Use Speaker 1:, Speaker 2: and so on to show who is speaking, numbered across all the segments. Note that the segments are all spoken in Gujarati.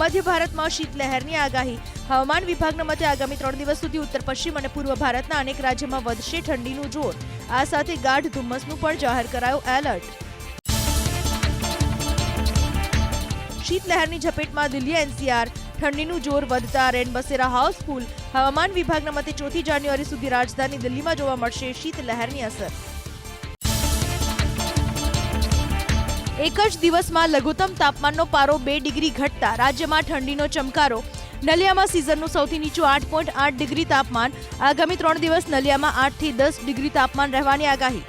Speaker 1: મધ્ય ભારતમાં શીતલહેરની આગાહી. હવામાન વિભાગના મતે આગામી ત્રણ દિવસ સુધી ઉત્તર, પશ્ચિમ અને પૂર્વ ભારતના અનેક રાજ્યમાં વધશે ઠંડીનું જોર. આ સાથે ગાઢ ધુમ્મસનું પણ જાહેર કરાયું એલર્ટ. શીતલહેરની ઝપેટમાં દિલ્હી એનસીઆર. ઠંડીનું જોર વધતા રેન બસેરા હાઉસફુલ હવામાન વિભાગના મતે ચોથી જાન્યુઆરી સુધી રાજધાની દિલ્હીમાં જોવા મળશે શીતલહેરની અસર. એક જ દિવસમાં લઘુત્તમ તાપમાનનો પારો બે ડિગ્રી ઘટતા રાજ્યમાં ઠંડીનો ચમકારો. નલિયામાં સિઝનનું સૌથી નીચું આઠ પોઈન્ટ આઠ ડિગ્રી તાપમાન. આગામી ત્રણ દિવસ નલિયામાં આઠથી દસ ડિગ્રી તાપમાન રહેવાની આગાહી.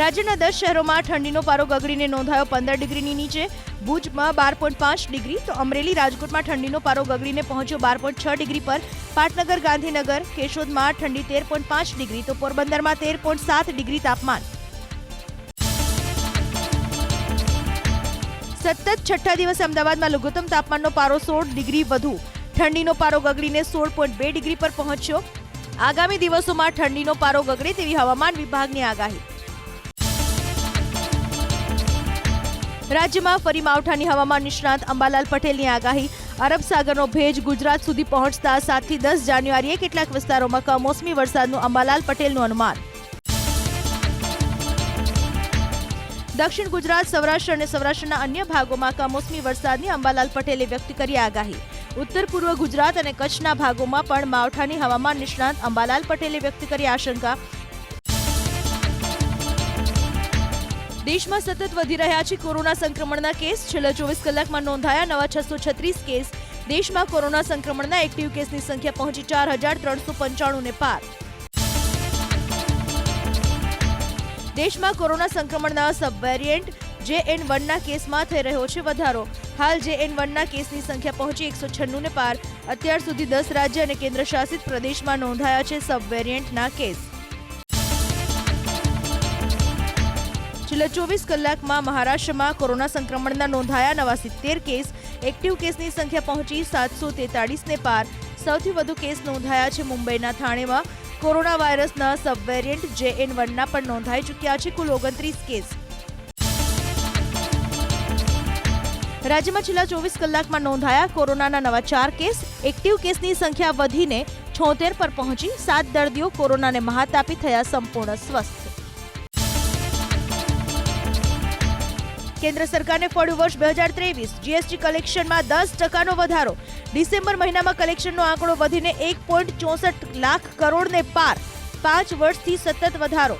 Speaker 1: રાજ્યના દસ શહેરોમાં ઠંડીનો પારો ગગડીને નોંધાયો પંદર ડિગ્રીની નીચે. ભુજમાં બાર પોઈન્ટ પાંચ ડિગ્રી, તો અમરેલી, રાજકોટમાં ઠંડીનો પારો ગગડીને પહોંચ્યો બાર પોઈન્ટ છ ડિગ્રી પર. પાટનગર, ગાંધીનગર, કેશોદમાં ઠંડી તેર પોઈન્ટ પાંચ ડિગ્રી, તો પોરબંદરમાં તેર પોઈન્ટ સાત ડિગ્રી તાપમાન. સતત છઠ્ઠા દિવસે અમદાવાદમાં લઘુત્તમ તાપમાનનો પારો સોળ ડિગ્રી વધુ. ઠંડીનો પારો ગગડીને સોળ પોઈન્ટ બે ડિગ્રી પર પહોંચ્યો. આગામી દિવસોમાં ઠંડીનો પારો ગગડે તેવી હવામાન વિભાગની આગાહી. રાજ્યમાં ફરી માવઠાની હવામાન નિષ્ણાત અંબાલાલ પટેલની આગાહી. અરબ સાગરનો ભેજ ગુજરાત સુધી પહોંચતા સાતથી દસ જાન્યુઆરીએ કેટલાક વિસ્તારોમાં કમોસમી વરસાદનું અંબાલાલ પટેલનું અનુમાન. દક્ષિણ ગુજરાત, સૌરાષ્ટ્ર અને સૌરાષ્ટ્રના અન્ય ભાગોમાં કમોસમી વરસાદની અંબાલાલ પટેલે વ્યક્ત કરી આગાહી. ઉત્તર પૂર્વ ગુજરાત અને કચ્છના ભાગોમાં પણ માવઠાની હવામાન નિષ્ણાંત અંબાલાલ પટેલે વ્યક્ત કરી આશંકા. દેશમાં સતત વધી રહ્યા છે કોરોના સંક્રમણના કેસ. છેલ્લા ચોવીસ કલાકમાં નોંધાયા નવા છસો છત્રીસ કેસ. દેશમાં કોરોના સંક્રમણના એક્ટિવ કેસની સંખ્યા પહોંચી ચાર હજાર ત્રણસો પંચાણુંને પાર. દેશમાં કોરોના સંક્રમણના સબ વેરિયન્ટ જે એન વનના કેસમાં થઈ રહ્યો છે વધારો. હાલ જે એન વનના કેસની સંખ્યા પહોંચી એકસો છન્નુંને પાર. અત્યાર સુધી દસ રાજ્ય અને કેન્દ્ર શાસિત પ્રદેશમાં નોંધાયા છે સબ વેરિયન્ટના કેસ. છેલ્લા ચોવીસ કલાકમાં મહારાષ્ટ્રમાં કોરોના સંક્રમણના નોંધાયા નવા સિત્તેર કેસ. એક્ટિવ કેસની સંખ્યા પહોંચી સાતસો તેતાળીસને પાર. સૌથી વધુ કેસ નોંધાયા છે મુંબઈના થાણેમાં. કોરોના વાયરસના સબ વેરિયન્ટ જે એન વનના પણ નોંધાઈ ચૂક્યા છે કુલ ઓગણત્રીસ કેસ. રાજ્યમાં છેલ્લા ચોવીસ કલાકમાં નોંધાયા કોરોનાના નવા ચાર કેસ. એક્ટિવ કેસની સંખ્યા વધીને છોતેર પર પહોંચી. સાત દર્દીઓ કોરોનાને મહાતાપી થયા સંપૂર્ણ સ્વસ્થ. કેન્દ્ર સરકારને ફળ્યું વર્ષ બે હજાર ત્રેવીસ. જીએસટી કલેક્શનમાં દસ ટકાનો વધારો. ડિસેમ્બર મહિનામાં કલેક્શનનો આંકડો વધીને એક પોઈન્ટ ચોસઠ લાખ કરોડને પાર. પાંચ વર્ષથી સતત વધારો.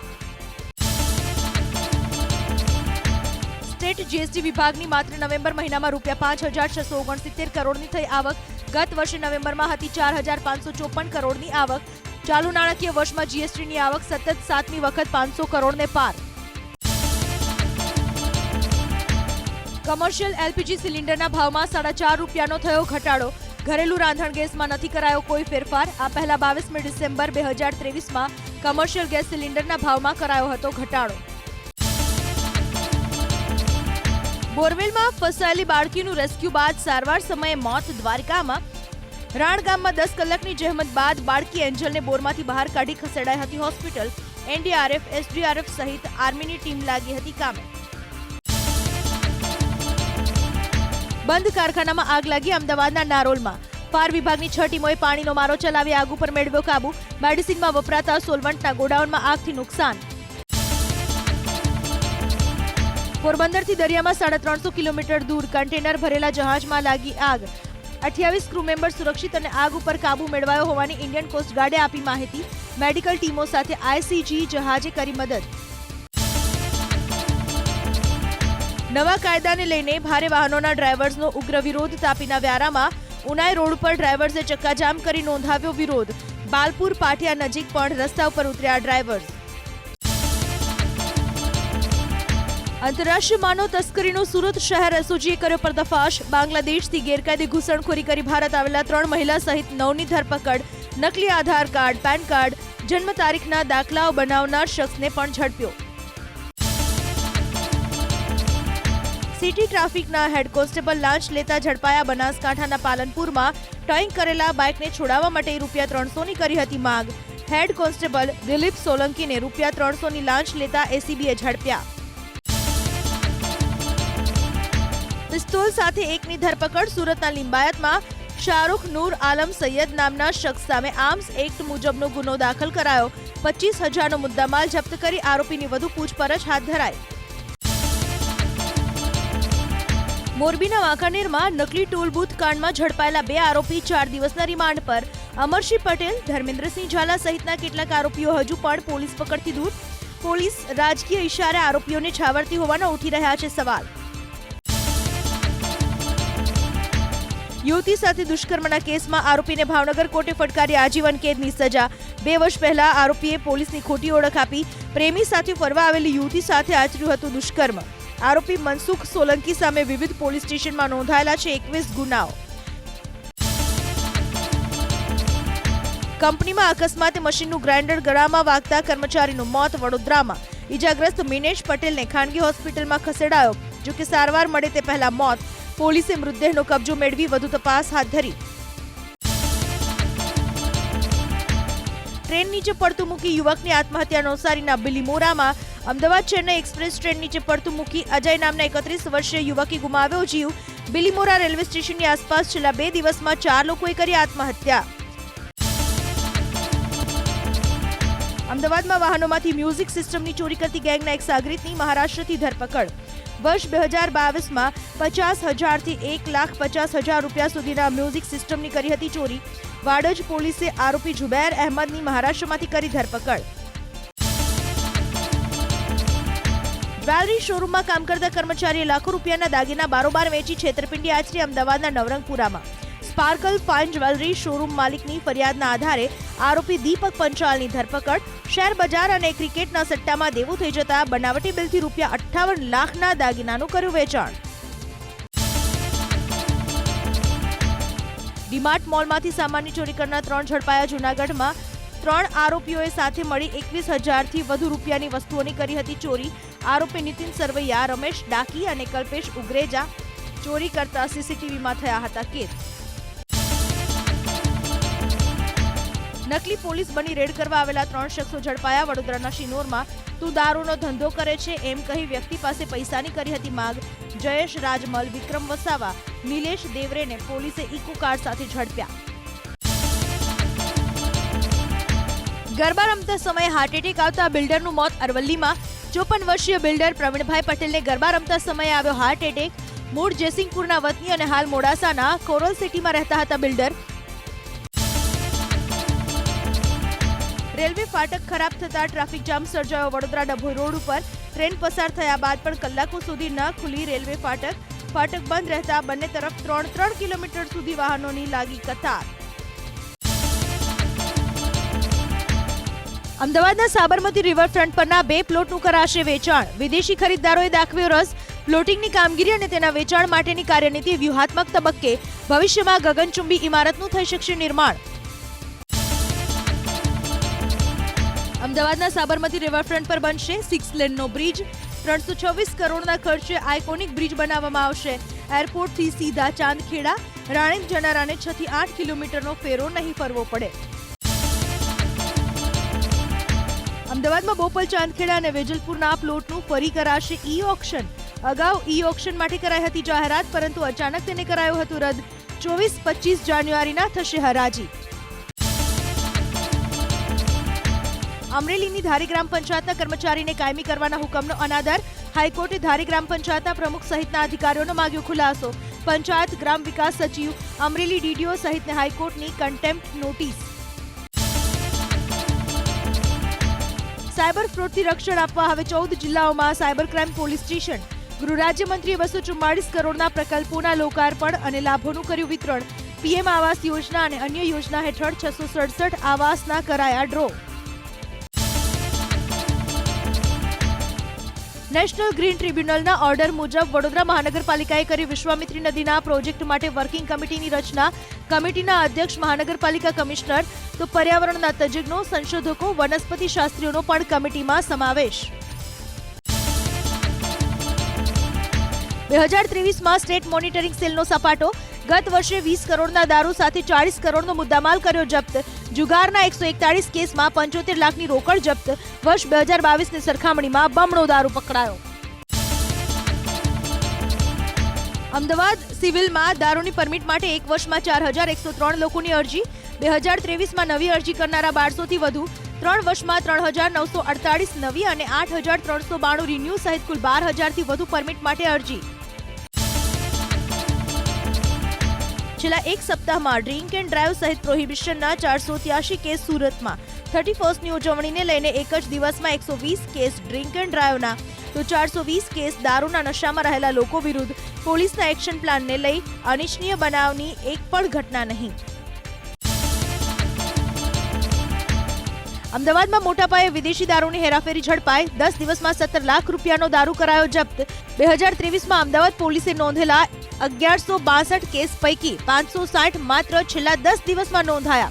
Speaker 1: સ્ટેટ જીએસટી વિભાગની માત્ર નવેમ્બર મહિનામાં રૂપિયા પાંચ હજાર છસો ઓગણસિત્તેર કરોડની થઈ આવક. ગત વર્ષે નવેમ્બરમાં હતી ચાર હજાર પાંચસો ચોપન કરોડની આવક. ચાલુ નાણાકીય વર્ષમાં જીએસટીની આવક સતત સાતમી વખત પાંચસો કરોડને પાર. કમર્શિયલ એલપીજી સિલિન્ડરના ભાવમાં સાડા ચાર રૂપિયાનો થયો ઘટાડો. ઘરેલું રાંધણ ગેસમાં નથી કરાયો કોઈ ફેરફાર. આ પહેલા બાવીસમી ડિસેમ્બર બે હજાર ત્રેવીસમાં કમર્શિયલ ગેસ સિલિન્ડરના ભાવમાં કરાયો હતો ઘટાડો. બોરવેલમાં ફસાયેલી બાળકીનું રેસ્ક્યુ બાદ સારવાર સમયે મોત દ્વારકામાં. રાણ ગામમાં દસ કલાકની જહેમત બાદ બાળકી એન્જલને બોરમાંથી બહાર કાઢી ખસેડાઈ હતી હોસ્પિટલ. એનડીઆરએફ, એસડીઆરએફ સહિત આર્મીની ટીમ લાગી હતી કામે. બંધ કારખાનામાં આગ લાગી અમદાવાદના નારોલમાં. ફાર વિભાગની છ ટીમોએ પાણીનો મારો ચલાવી આગ ઉપર મેળવ્યો કાબુ. મેડિસિનમાં વપરાતા સોલવન્ટના ગોડાઉનમાં આગથી નુકસાન. પોરબંદરથી દરિયામાં સાડા ત્રણસો કિલોમીટર દૂર કન્ટેનર ભરેલા જહાજમાં લાગી આગ. અઠ્યાવીસ ક્રૂ મેમ્બર સુરક્ષિત અને આગ ઉપર કાબુ મેળવાયો હોવાની ઇન્ડિયન કોસ્ટગાર્ડે આપી માહિતી. મેડિકલ ટીમો સાથે આઈસીજી જહાજે કરી મદદ. નવા કાયદાને લઈને ભારે વાહનોના ડ્રાઈવર્સનો ઉગ્ર વિરોધ તાપીના વ્યારામાં ઉનાઈ રોડ પર ડ્રાઈવર્સે ચક્કાજામ કરી નોંધાવ્યો વિરોધ. બાલપુર પાટિયા નજીક પણ રસ્તા ઉપર ઉતર્યા ડ્રાઈવર્સ આંતરરાષ્ટ્રીય માનવ તસ્કરીનો સુરત શહેર એસઓજીએ કર્યો પર્દાફાશ. બાંગ્લાદેશથી ગેરકાયદે ઘૂસણખોરી કરી ભારત આવેલા ત્રણ મહિલા સહિત નવની ધરપકડ, નકલી આધાર કાર્ડ, પેન કાર્ડ, જન્મ તારીખના દાખલાઓ બનાવનાર શખ્સને પણ ઝડપ્યો. સિટી ટ્રાફિકના હેડ કોન્સ્ટેબલ લાંચ લેતા ઝડપાયા બનાસકાંઠાના પાલનપુરમાં ટોઈંગ કરેલા બાઇકને છોડાવવા માટે રૂપિયા ત્રણસોની કરી હતી માંગ હેડ કોન્સ્ટેબલ દિલીપ સોલંકીને રૂપિયા ત્રણસોની લાંચ લેતા એસીબીએ ઝડપ્યા પિસ્તોલ સાથે એકની ધરપકડ સુરતના લિંબાયતમાં શાહરૂખ નૂર આલમ સૈયદ નામના શખ્સ સામે આર્મ્સ એક્ટ મુજબનો ગુનો દાખલ કરાયો પચીસ હજારનો મુદ્દામાલ જપ્ત કરી આરોપીની વધુ પૂછપરછ હાથ ધરાઈ મોરબીના વાંકાનેરમાં નકલી ટોલ બૂથ કાંડમાં ઝડપાયેલા બે આરોપી ચાર દિવસના રિમાન્ડ પર. અમરસિંહ પટેલ, ધર્મેન્દ્રસિંહ ઝાલા સહિતના કેટલાક આરોપીઓ હજુ પણ પોલીસ પકડથી દૂર. પોલીસ રાજકીય ઇશારે આરોપીઓને છાવરતી હોવાના ઉઠી રહ્યા છે સવાલ. યુવતી સાથે દુષ્કર્મના કેસમાં આરોપીને ભાવનગર કોર્ટે ફટકારી આજીવન કેદની સજા. બે વર્ષ પહેલા આરોપીએ પોલીસની ખોટી ઓળખ આપી. પ્રેમી સાથે ફરવા આવેલી યુવતી સાથે આચર્યું હતું દુષ્કર્મ. આરોપી મનસુખ સોલંકી સામે વિવિધ પોલીસ સ્ટેશનમાં નોંધાયેલા છે એકવીસ ગુનાઓ. કંપનીમાં અકસ્માતે મશીનનું ગ્રાઇન્ડર ગળામાં વાગતા કર્મચારીનું મોત વડોદરામાં. ઈજાગ્રસ્ત મિનેશ પટેલને ખાનગી હોસ્પિટલમાં ખસેડાયો, જો કે સારવાર મળે તે પહેલા મોત. પોલીસે મૃતદેહનો કબજો મેળવી વધુ તપાસ હાથ ધરી. ટ્રેન નીચે પડતું મૂકી યુવકની આત્મહત્યા નવસારીના બિલીમોરામાં અમદાવાદ ચેન્નઈ એક્સપ્રેસ ટ્રેન નીચે પડતું મૂકી અજય નામના એકત્રીસ વર્ષીય યુવકે ગુમાવ્યો જીવ. બિલીમોરા રેલવે સ્ટેશનની આસપાસ છેલ્લા બે દિવસમાં ચાર લોકોએ કરી આત્મહત્યા. અમદાવાદમાં વાહનોમાંથી મ્યુઝિક સિસ્ટમની ચોરી કરતી ગેંગના એક સાગરીતની મહારાષ્ટ્રથી ધરપકડ. વર્ષ બે હજાર બાવીસમાં પચાસ હજારથી એક લાખ પચાસ હજાર રૂપિયા સુધીના મ્યુઝિક સિસ્ટમની કરી હતી ચોરી. વાડજ પોલીસે આરોપી જુબેર અહેમદની મહારાષ્ટ્રમાંથી કરી ધરપકડ. જ્વેલરી શોરૂમમાં કામ કરતા કર્મચારીએ લાખો રૂપિયાના દાગીના બારોબાર વેચી છેતરપિંડી આચરી અમદાવાદના નવરંગપુરામાં. સ્પાર્કલ ફાઇન જ્વેલરી શોરૂમ માલિકની ફરિયાદના આધારે આરોપી દીપક પંચાલની ધરપકડ, શેર બજાર અને ક્રિકેટના સટ્ટામાં દેવું થઈ જતા બનાવટી બિલથી રૂપિયા અઠ્ઠાવન લાખના દાગીનાનું કર્યું વેચાણ. ડીમાર્ટ મોલમાંથી સામાનની ચોરી કરનાર ત્રણ ઝડપાયા જૂનાગઢમાં ત્રણ આરોપીઓએ સાથે મળી એકવીસ હજારથી વધુ રૂપિયાની વસ્તુઓની કરી હતી ચોરી. આરોપી નીતિન સરવૈયા, રમેશ ડાકી અને કલ્પેશ ઉગ્રેજા ચોરી કરતા સીસીટીવીમાં થયા હતા કેદ. નકલી પોલીસ બની રેડ કરવા આવેલા ત્રણ શખ્સો ઝડપાયા. વડોદરાના શિનોરમાં, તું દારૂનો ધંધો કરે છે એમ કહી વ્યક્તિ પાસે પૈસાની કરી હતી માગ. જયેશ રાજમલ, વિક્રમ વસાવા, નિલેશ દેવરેને પોલીસે ઇકો કાર સાથે ઝડપ્યા. ગરબા રમતા સમયે હાર્ટ એટેક આવતા બિલ્ડરનું મોત અરવલ્લીમાં. ચોપન વર્ષીય બિલ્ડર પ્રવીણભાઈ પટેલને ગરબા રમતા સમયે આવ્યો હાર્ટ એટેક મૂળ જયસિંહપુરના વતની અને હાલ મોડાસાના કોરલ સિટીમાં રહેતા હતા બિલ્ડર. રેલવે ફાટક ખરાબ થતા ટ્રાફિક જામ સર્જાયો વડોદરા ડભોઈ રોડ ઉપર. ટ્રેન પસાર થયા બાદ પણ કલાકો સુધી ન ખુલી રેલવે ફાટક. ફાટક બંધ રહેતા બંને તરફ ત્રણ ત્રણ કિલોમીટર સુધી વાહનોની લાગી કતાર. અમદાવાદના સાબરમતી રિવરફ્રન્ટ પરના બે પ્લોટનું કરાશે વેચાણ. વિદેશી ખરીદદારોએ દાખવ્યો રસ, પ્લોટિંગની કામગીરી અને તેના વેચાણ માટેની કાર્યનીતિ વ્યૂહાત્મક તબક્કે ભવિષ્યમાં ગગનચુંબી ઇમારતનું થઈ શકશે નિર્માણ. અમદાવાદના સાબરમતી રિવરફ્રન્ટ પર બનશે સિક્સ લેનનો બ્રિજ ત્રણસો છવ્વીસ કરોડના ખર્ચે આઇકોનિક બ્રિજ બનાવવામાં આવશે. એરપોર્ટથી સીધા ચાંદખેડા રાણીપ જનારાને છ થી આઠ કિલોમીટરનો ફેરો નહીં ફરવો પડે. અમદાવાદમાં બોપલ, ચાંદખેડા અને વેજલપુરના પ્લોટનું ફરી કરાશે ઈ ઓક્શન અગાઉ ઈ ઓક્શન માટે કરાઈ હતી જાહેરાત, પરંતુ અચાનક તેને કરાયું હતું રદ. ચોવીસ, પચીસ જાન્યુઆરીના થશે હરાજી. અમરેલીની ધારી ગ્રામ પંચાયતના કર્મચારીને કાયમી કરવાના હુકમનો અનાદર. હાઈકોર્ટે ધારી ગ્રામ પંચાયતના પ્રમુખ સહિતના અધિકારીઓનો માગ્યો ખુલાસો. પંચાયત ગ્રામ વિકાસ સચિવ અમરેલી ડીડીઓ સહિતને હાઈકોર્ટની કન્ટેમ્પ્ટ નોટિસ. સાયબર ફ્રોડથી રક્ષણ આપવા હવે ચૌદ જિલ્લાઓમાં સાયબર ક્રાઇમ પોલીસ સ્ટેશન. ગૃહ રાજ્યમંત્રીએ બસો ચુમ્માળીસ કરોડના પ્રકલ્પોના લોકાર્પણ અને લાભોનું કર્યું વિતરણ. પીએમ આવાસ યોજના અને અન્ય યોજના હેઠળ છસો સડસઠ આવાસના કરાયા ડ્રો. નેશનલ ગ્રીન ટ્રિબ્યુનલના ઓર્ડર મુજબ વડોદરા મહાનગરપાલિકાએ કરી વિશ્વામિત્રી નદીના પ્રોજેક્ટ માટે વર્કિંગ કમિટીની રચના. કમિટીના અધ્યક્ષ મહાનગરપાલિકા કમિશનર. તો પર્યાવરણના તજજ્ઞો, સંશોધકો, વનસ્પતિ શાસ્ત્રીઓનો પણ કમિટીમાં સમાવેશ. બે હજાર ત્રેવીસમાં સ્ટેટ મોનિટરિંગ સેલનો સપાટો ગત વર્ષે વીસ કરોડના દારૂ સાથે ચાળીસ કરોડનો મુદ્દામાલ કર્યો જપ્ત. જુગારના એકસો એકતાળીસ કેસમાં પંચોતેર લાખની રોકડ જપ્ત. વર્ષ બે હજાર બાવીસની સરખામણીમાં બમણો દારૂ પકડાયો. અમદાવાદ સિવિલમાં દારૂની પરમિટ માટે એક વર્ષમાં ચાર હજાર એકસો ત્રણ લોકોની અરજી. બે હજાર ત્રેવીસમાં નવી અરજી કરનારા બારસોથી વધુ. ત્રણ વર્ષમાં ત્રણ હજાર નવસો અડતાળીસ નવી અને આઠ હજાર ત્રણસો બાણું રિન્યુ સહિત કુલ બાર હજારથી વધુ પરમિટ માટે અરજી. છેલ્લા એક સપ્તાહમાં ડ્રિંક એન્ડ ડ્રાઈવ સહિત પ્રોહિબિશનના ચારસો ત્યાસી કેસ સુરતમાં. થર્ટી ફર્સ્ટની ઉજવણીને લઈને એક જ દિવસમાં એકસો વીસ કેસ ડ્રિંક એન્ડ ડ્રાઈવના. તો ચારસો વીસ કેસ દારૂના નશામાં રહેલા લોકો વિરુદ્ધ પોલીસના એક્શન પ્લાનને લઈ અનિચ્છનીય બનાવની એક પણ ઘટના નહીં. અમદાવાદમાં મોટા પાયે વિદેશી દારૂની હેરાફેરી ઝડપાઈ. દસ દિવસમાં સત્તર લાખ રૂપિયાનો દારૂ કરાયો જપ્ત. બે હજાર ત્રેવીસમાં અમદાવાદ પોલીસે નોંધેલા અગિયારસો બાસઠ કેસ પૈકી પાંચસો સાઠ માત્ર છેલ્લા દસ દિવસમાં નોંધાયા.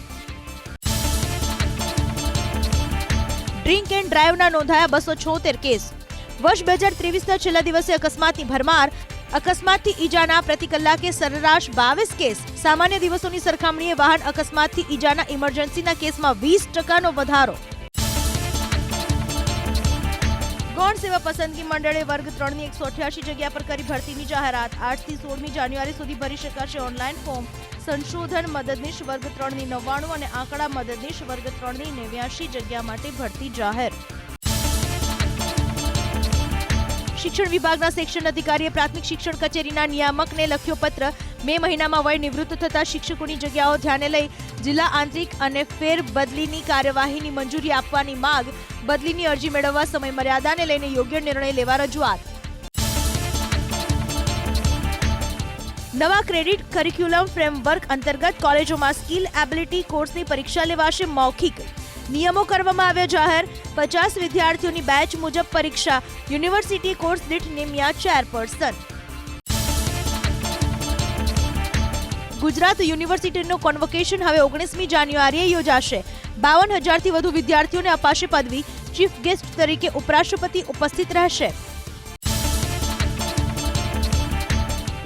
Speaker 1: ડ્રિંક એન્ડ ડ્રાઈવના નોંધાયા બસો છોતેર કેસ. વર્ષ બે હજાર ત્રેવીસના છેલ્લા દિવસે અકસ્માતની ભરમાર, અકસ્માતથી ઈજાના પ્રતિ કલાકે સરેરાશ બાવીસ કેસ. સામાન્ય દિવસોની સરખામણીએ વાહન અકસ્માતથી ઈજાના ઇમરજન્સીના કેસમાં વીસ ટકાનો વધારો. ગૌણ સેવા પસંદગી મંડળે વર્ગ ત્રણની એકસો અઠ્યાસી જગ્યા પર કરી ભરતીની જાહેરાત. આઠથી સોળમી જાન્યુઆરી સુધી ભરી શકાશે ઓનલાઈન ફોર્મ. સંશોધન મદદનીશ વર્ગ ત્રણની નવ્વાણું અને આંકડા મદદનીશ વર્ગ ત્રણની નેવ્યાસી જગ્યા માટે ભરતી જાહેર. શિક્ષણ વિભાગના સેક્શન અધિકારીએ પ્રાથમિક શિક્ષણ કચેરીના નિયામકને લખ્યો પત્ર. મે મહિનામાં વય નિવૃત્ત થતા શિક્ષકોની જગ્યાઓ ધ્યાને લઈ જિલ્લા આંતરિક અને ફેર બદલીની કાર્યવાહીની મંજૂરી આપવાની માંગ બદલીની અરજી મેળવવા સમય મર્યાદાને લઈને યોગ્ય નિર્ણય લેવા રજૂઆત. નવા ક્રેડિટ કરિક્યુલમ ફ્રેમવર્ક અંતર્ગત કોલેજોમાં સ્કિલ એબિલિટી કોર્સની પરીક્ષા લેવાશે મૌખિક. નિયમો કરવામાં આવ્યા જાહેર. પચાસ વિદ્યાર્થીઓની બેચ મુજબ પરીક્ષા. યુનિવર્સિટી કોર્સ દીઠ નિમ્યા ચેરપર્સન ગુજરાત યુનિવર્સિટીનું કોન્વોકેશન હવે ઓગણીસમી જાન્યુઆરીએ યોજાશે. બાવન હજારથી વધુ વિદ્યાર્થીઓને અપાશે પદવી. ચીફ ગેસ્ટ તરીકે ઉપરાષ્ટ્રપતિ ઉપસ્થિત રહેશે.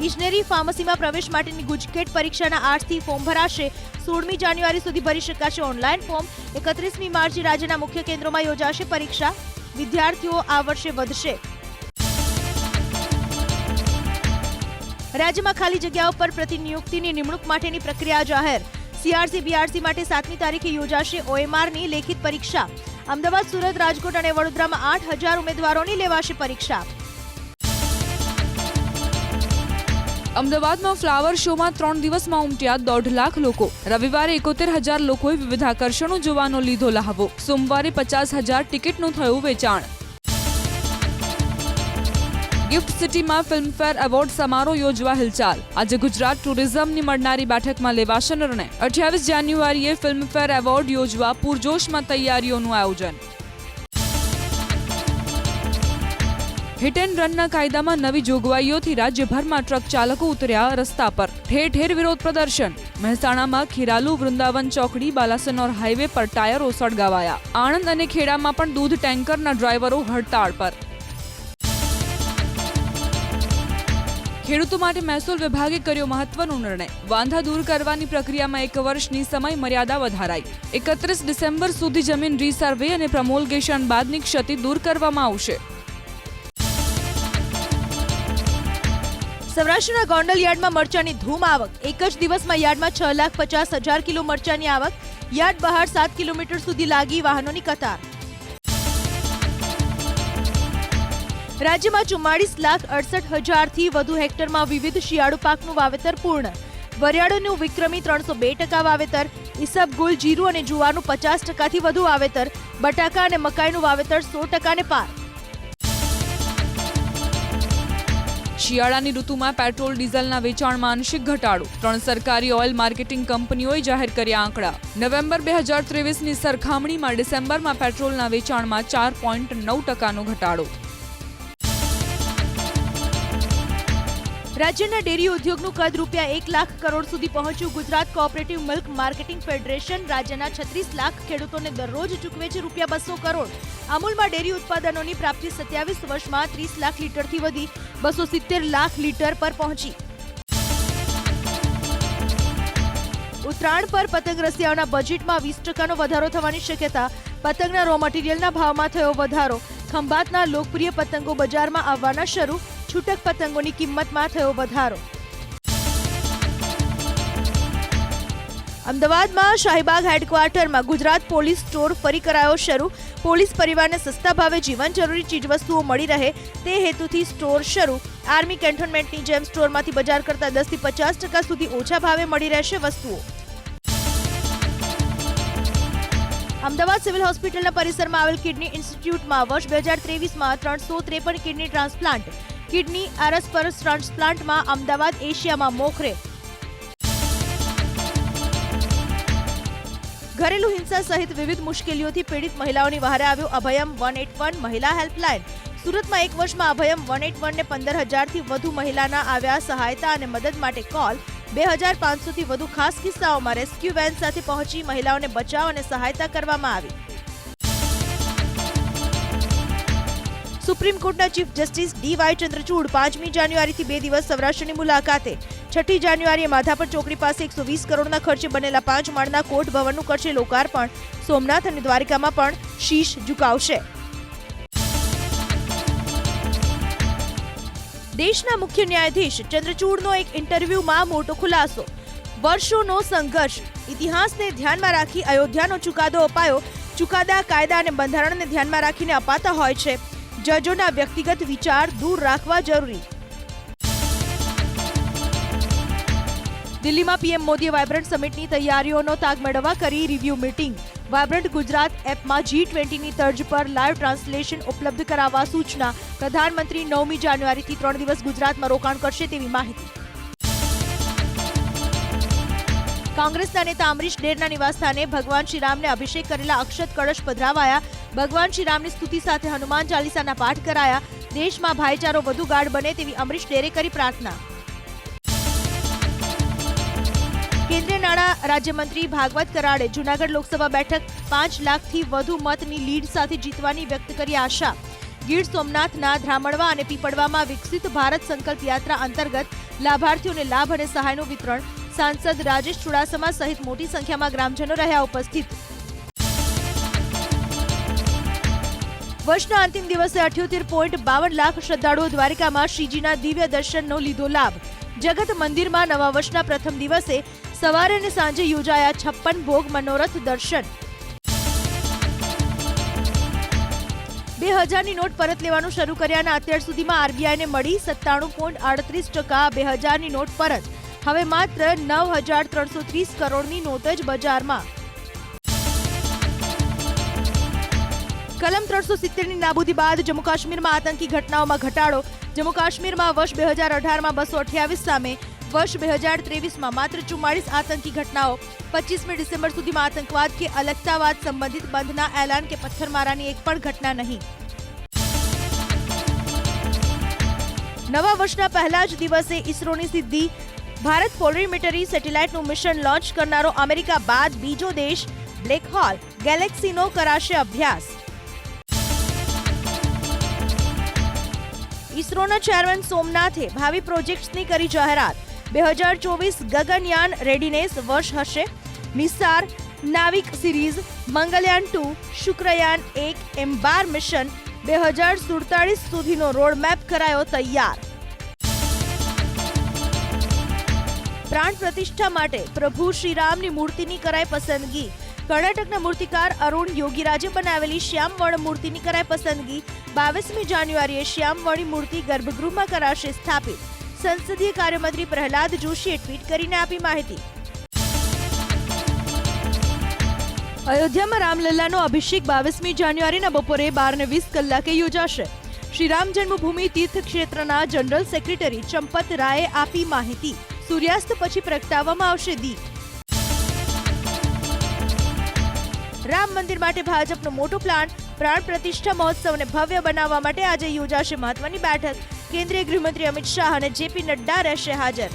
Speaker 1: ઇજનેરી ફાર્મસીમાં પ્રવેશ માટેની ગુજકેટ પરીક્ષાના આઠથી ફોર્મ ભરાશે. સોળમી જાન્યુઆરી સુધી ભરી શકાશે ઓનલાઈન ફોર્મ. એકત્રીસમી માર્ચે રાજ્યના મુખ્ય કેન્દ્રોમાં યોજાશે પરીક્ષા. વિદ્યાર્થીઓ આ વર્ષે વધશે. રાજ્યમાં ખાલી જગ્યાઓ પર પ્રતિનિયુક્તિની નિમણૂક માટેની પ્રક્રિયા જાહેર. સીઆરસી, બીઆરસી માટે સાતમી તારીખે યોજાશે ઓએમઆરની લેખિત પરીક્ષા. અમદાવાદ, સુરત, રાજકોટ અને વડોદરામાં આઠ હજાર ઉમેદવારોની લેવાશે પરીક્ષા.
Speaker 2: અમદાવાદમાં ફ્લાવર શોમાં ત્રણ દિવસમાં ઉમટ્યા દોઢ લાખ લોકો. રવિવારે એકોતેર હજાર લોકોએ વિવિધ આકર્ષણો જોવાનો લીધો લહાવો. સોમવારે પચાસ હજાર ટિકિટનું થયું વેચાણ. ગિફ્ટ સિટીમાં ફિલ્મફેર એવોર્ડ સમારોહ યોજવા હિલચાલ. આજે ગુજરાત ટુરિઝમની મળનારી બેઠકમાં લેવાશે નિર્ણય. અઠ્યાવીસ જાન્યુઆરીએ ફિલ્મફેર એવોર્ડ યોજવા પૂરજોશમાં તૈયારીઓનું આયોજન. હિટ એન્ડ રનના કાયદામાં નવી જોગવાઈઓથી રાજ્યભરમાં ટ્રક ચાલકો ઉતર્યા રસ્તા પર. ઠેર ઠેર વિરોધ પ્રદર્શન. મહેસાણામાં ખીરાલુ વૃંદાવન ચોકડી, બાલાસનોર હાઈવે પર ટાયરો સળગાવાયા. આણંદ અને ખેડામાં પણ દૂધ ટેન્કરના ડ્રાઈવરો હડતાળ પર. ખેડૂતો માટે મહેસૂલ વિભાગે કર્યો મહત્વનો નિર્ણય. વાંધા દૂર કરવાની પ્રક્રિયામાં એક વર્ષની સમય મર્યાદા વધારાઈ. એકત્રીસ ડિસેમ્બર સુધી જમીન રીસર્વે અને પ્રમોલગેશન બાદની ક્ષતિ દૂર કરવામાં આવશે.
Speaker 1: સૌરાષ્ટ્રના ગોંડલ યાર્ડમાં મરચાની ધૂમ આવક. એક જ દિવસમાં યાર્ડમાં છ લાખ પચાસ હજાર કિલો મરચાની આવક. યાર્ડ બહાર સાત કિલોમીટર સુધી લાગી વાહનોની કતાર. રાજ્યમાં ચુમ્માળીસ લાખ અડસઠ હજારથી વધુ હેક્ટરમાં વિવિધ શિયાળુ પાકનું વાવેતર પૂર્ણ. વરિયાળોનું વિક્રમી ત્રણસો બે ટકા વાવેતર ઈસબગુલ જીરું અને જુવારનું પચાસ ટકાથી વધુ વાવેતર, બટાકા અને મકાઈનું વાવેતર સો ટકાને પાર.
Speaker 2: શિયાળાની ઋતુમાં પેટ્રોલ, ડીઝલના વેચાણમાં આંશિક ઘટાડો. ત્રણ સરકારી ઓઇલ માર્કેટિંગ કંપનીઓએ જાહેર કર્યા આંકડા. નવેમ્બર બે હજાર ત્રેવીસની સરખામણીમાં ડિસેમ્બરમાં પેટ્રોલના વેચાણમાં ચાર પોઈન્ટ નવ ટકાનો ઘટાડો.
Speaker 1: રાજ્યના ડેરી ઉદ્યોગનું કદ રૂપિયા એક લાખ કરોડ સુધી પહોંચ્યું. Gujarat cooperative milk marketing federation રાજ્યના છત્રીસ લાખ ખેડૂતોને દરરોજ ચૂકવે છે રૂપિયા બસો કરોડ. અમૂલમાં ડેરી ઉત્પાદનોની પ્રાપ્તિ સત્યાવીસ વર્ષમાં ત્રીસ લાખ લીટરથી વધી, બસો સિત્તેર લાખ લીટર પર પહોંચી. ઉત્તરાયણ પર પતંગ રસિયાઓના બજેટમાં વીસ ટકાનો વધારો થવાની શક્યતા. પતંગના રો મટીરિયલના ભાવમાં થયો વધારો. ખંભાતના લોકપ્રિય પતંગો બજારમાં આવવાના શરૂ. છૂટક પતંગોની કિંમતમાં થયો વધારો. અમદાવાદમાં શાહીબાગ હેડક્વાર્ટરમાં ગુજરાત પોલીસ સ્ટોર ફરી કરાયો શરૂ. પોલીસ પરિવારને સસ્તા ભાવે જીવન જરૂરી ચીજવસ્તુઓ મળી રહે તે હેતુથી સ્ટોર શરૂ. આર્મી કેન્ટોનમેન્ટની જેમ સ્ટોરમાંથી બજાર કરતા દસથી પચાસ ટકા સુધી ઓછા ભાવે મળી રહેશે વસ્તુઓ. અમદાવાદ સિવિલ હોસ્પિટલના પરિસરમાં આવેલ કિડની ઇન્સ્ટિટ્યૂટમાં વર્ષ બે હજાર ત્રેવીસમાં ત્રણસો ત્રેપન કિડની ટ્રાન્સપ્લાન્ટ કિડની આરસપરસ ટ્રાન્સપ્લાન્ટમાં અમદાવાદ એશિયામાં મોખરે. ઘરેલુ હિંસા સહિત વિવિધ મુશ્કેલીઓથી પીડિત મહિલાઓની વહારે આવ્યો અભયમ વન એટ વન મહિલા હેલ્પલાઇન. સુરતમાં એક વર્ષમાં અભયમ વન એટ વનને પંદર હજારથી વધુ મહિલાના આવ્યા સહાયતા અને મદદ માટે કોલ. બે હજાર પાંચસોથી વધુ ખાસ કિસ્સાઓમાં રેસ્ક્યુ વેન સાથે પહોંચી મહિલાઓને બચાવ અને સહાયતા કરવામાં આવી. સુપ્રીમ કોર્ટના chief justice D Y Chandrachud પાંચમી જાન્યુઆરીથી બે દિવસ સૌરાષ્ટ્રની મુલાકાતે. છઠ્ઠી જાન્યુઆરીએ માધાપર ચોકડી પાસે એકસો વીસ કરોડના ખર્ચે બનેલા પાંચ માળના કોર્ટ ભવનનું કરશે લોકાર્પણ સોમનાથ અને દ્વારિકામાં પણ શીશ ઝુકાવશે. દેશના મુખ્ય ન્યાયાધીશ ચંદ્રચૂડનો એક ઇન્ટરવ્યુમાં મોટો ખુલાસો. વર્ષોનો સંઘર્ષ. ઇતિહાસને ધ્યાનમાં રાખી અયોધ્યાનો ચુકાદો અપાયો. ચુકાદા, કાયદા અને બંધારણને ધ્યાનમાં રાખીને અપાતા હોય છે. જજોના વ્યક્તિગત વિચાર દૂર રાખવા જરૂરી. દિલ્હીમાં પીએમ મોદીએ વાયબ્રન્ટ સમિટની તૈયારીઓનો તાગ મેળવવા કરી રિવ્યુ મીટિંગ. વાયબ્રન્ટ ગુજરાત એપમાં જી ટ્વેન્ટીની તર્જ પર લાઈવ ટ્રાન્સલેશન ઉપલબ્ધ કરાવવા સૂચના. પ્રધાનમંત્રી નવમી જાન્યુઆરીથી ત્રણ દિવસ ગુજરાતમાં રોકાણ કરશે તેવી માહિતી. કોંગ્રેસના નેતા અમરીશ ડેરના નિવાસસ્થાને ભગવાન શ્રીરામને અભિષેક કરેલા અક્ષત કળશ પધરાવાયા. ભગવાન શ્રીરામની સ્તુતિ સાથે હનુમાન ચાલીસાના પાઠ કરાયા. દેશમાં ભાઈચારો વધુ ગાઢ બને તેવી અમરીશ ડેરે કરી પ્રાર્થના. કેન્દ્રીય નાણાં રાજ્યમંત્રી ભાગવત કરાડે જૂનાગઢ લોકસભા બેઠક પાંચ લાખથી વધુ મતની લીડ સાથે જીતવાની વ્યક્ત કરી આશા. ગીર સોમનાથના ધ્રામણવા અને પીપળવામાં વિકસિત ભારત સંકલ્પ યાત્રા અંતર્ગત લાભાર્થીઓને લાભ અને સહાયનું વિતરણ. સાંસદ રાજેશ ચુડાસમા સહિત મોટી સંખ્યામાં ગ્રામજનો રહ્યા ઉપસ્થિત. વર્ષના અંતિમ દિવસે અઠ્યોતેર પોઈન્ટ બાવન લાખ શ્રદ્ધાળુઓ દ્વારિકામાં શ્રીજીના દિવ્ય દર્શનનો લીધો લાભ. જગત મંદિરમાં નવા વર્ષના પ્રથમ દિવસે સવારે અને સાંજે યોજાયા છપ્પન ભોગ મનોરથ દર્શન. બે હજારની નોટ પરત લેવાનું શરૂ કર્યાના અત્યાર સુધીમાં આરબીઆઈને મળી સત્તાણું પોઈન્ટ આડત્રીસ ટકા બે હજારની નોટ પરત. હવે માત્ર નવ હજાર ત્રણસો ત્રીસ કરોડની નોટ જ બજારમાં. કલમ ત્રણસો સિત્તેરની નાબૂદી બાદ જમ્મુ કાશ્મીરમાં આતંકી ઘટનાઓમાં ઘટાડો. જમ્મુ કાશ્મીરમાં વર્ષ બે હજાર અઢારમાં બસો અઠ્યાવીસ સામે વર્ષ બે હજાર ત્રેવીસમાં માત્ર ચુમ્માળીસ આતંકી ઘટનાઓ. પચીસમી ડિસેમ્બર સુધીમાં આતંકવાદ કે અલગતાવાદ સંબંધિત બંધના એલાન કે પથ્થરમારાની એક પણ ઘટના નહીં. નવા વર્ષના પહેલા જ દિવસે ઇસરોની સિદ્ધિ. ભારત પોલરીમીટરી સેટેલાઇટનું મિશન લોન્ચ કરનારો અમેરિકા બાદ બીજો દેશ, બ્લેક હોલ, ગેલેક્સીનો કરાશે અભ્યાસ. ઇસરોના ચેરમેન સોમનાથે ભાવિ પ્રોજેક્ટ્સની કરી જાહેરાત. બે હજાર ચોવીસ ગગનયાન રેડીનેસ વર્ષ હશે. NISAR NavIC series, Mangalyaan two, Shukrayaan એક એમ બાર મિશન બે હજાર સુડતાલીસ સુધીનો રોડમેપ કરાયો તૈયાર. પ્રાણ પ્રતિષ્ઠા માટે પ્રભુ શ્રીરામની મૂર્તિની કરાઈ પસંદગી. કર્ણાટકના મૂર્તિકાર અરુણ યોગીરાજે બનાવેલી શ્યામવણ મૂર્તિની કરાઈ પસંદગી. બાવીસમી જાન્યુઆરીએ શ્યામવણી મૂર્તિ ગર્ભગૃહમાં કરાશે સ્થાપિત. સંસદીય કાર્યમંત્રી પ્રહલાદ જોશીએ ટ્વીટ કરીને આપી માહિતી. અયોધ્યામાં રામલલ્લાનો અભિષેક બાવીસમી જાન્યુઆરીના બપોરે બાર ને વીસ કલાકે યોજાશે. શ્રી રામ જન્મભૂમિ તીર્થ ક્ષેત્રના જનરલ સેક્રેટરી ચંપત રાયે આપી માહિતી. સૂર્યાસ્ત પછી પ્રગટાવવામાં આવશે દીપ. રામ મંદિર માટે ભાજપનો મોટો પ્લાન, પ્રાણ પ્રતિષ્ઠા મહોત્સવને ભવ્ય બનાવવા માટે આજે યોજાશે મહત્વની બેઠક. કેન્દ્રીય ગૃહમંત્રી અમિત શાહ અને જેપી નડ્ડા રહેશે હાજર.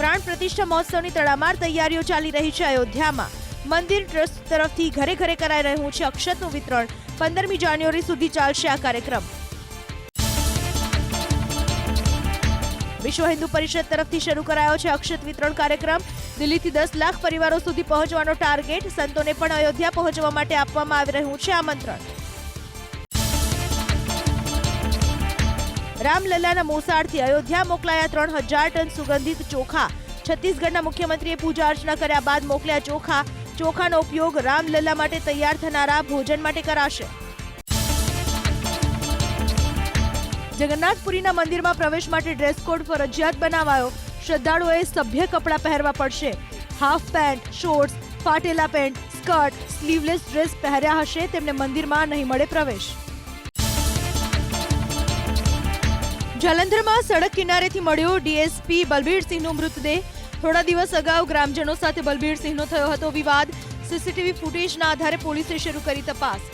Speaker 1: પ્રાણ પ્રતિષ્ઠા મહોત્સવની તડામાર તૈયારીઓ ચાલી રહી છે અયોધ્યામાં. મંદિર ટ્રસ્ટ તરફથી ઘરે ઘરે કરાઈ રહ્યું છે અક્ષતનું વિતરણ. પંદરમી જાન્યુઆરી સુધી ચાલશે આ કાર્યક્રમ. વિશ્વ હિન્દુ પરિષદ તરફથી શરૂ કરાયો છે અક્ષત વિતરણ કાર્યક્રમ. દિલ્હીથી દસ લાખ પરિવારો સુધી પહોંચવાનો ટાર્ગેટ. સંતોને પણ અયોધ્યા પહોંચવા માટે આપવામાં આવી રહ્યું છે આમંત્રણ. રામલલ્લાના મોસાળથી અયોધ્યા મોકલાયા ત્રણ હજાર ટન સુગંધિત ચોખા. છત્તીસગઢના મુખ્યમંત્રીએ પૂજા અર્ચના કર્યા બાદ મોકલ્યા ચોખા. ચોખાનો ઉપયોગ રામલલ્લા માટે તૈયાર થનારા ભોજન માટે કરાશે. જગન્નાથપુરીના મંદિરમાં પ્રવેશ માટે ડ્રેસ કોડ ફરજિયાત બનાવાયો. શ્રદ્ધાળુઓએ સભ્ય કપડાં પહેરવા પડશે. હાફ પેન્ટ શોર્ટ્સ ફાટેલા પેન્ટ સ્કર્ટ સ્લીવલેસ ડ્રેસ પહેર્યા હશે, તેમને મંદિરમાં નહીં મળે પ્રવેશ. જલંધરમાં સડક કિનારેથી મળ્યો ડીએસપી બલબીરસિંહનો મૃતદેહ. થોડા દિવસ અગાઉ ગ્રામજનો સાથે બલબીરસિંહનો થયો હતો વિવાદ. સીસીટીવી ફૂટેજના આધારે પોલીસે શરૂ કરી તપાસ.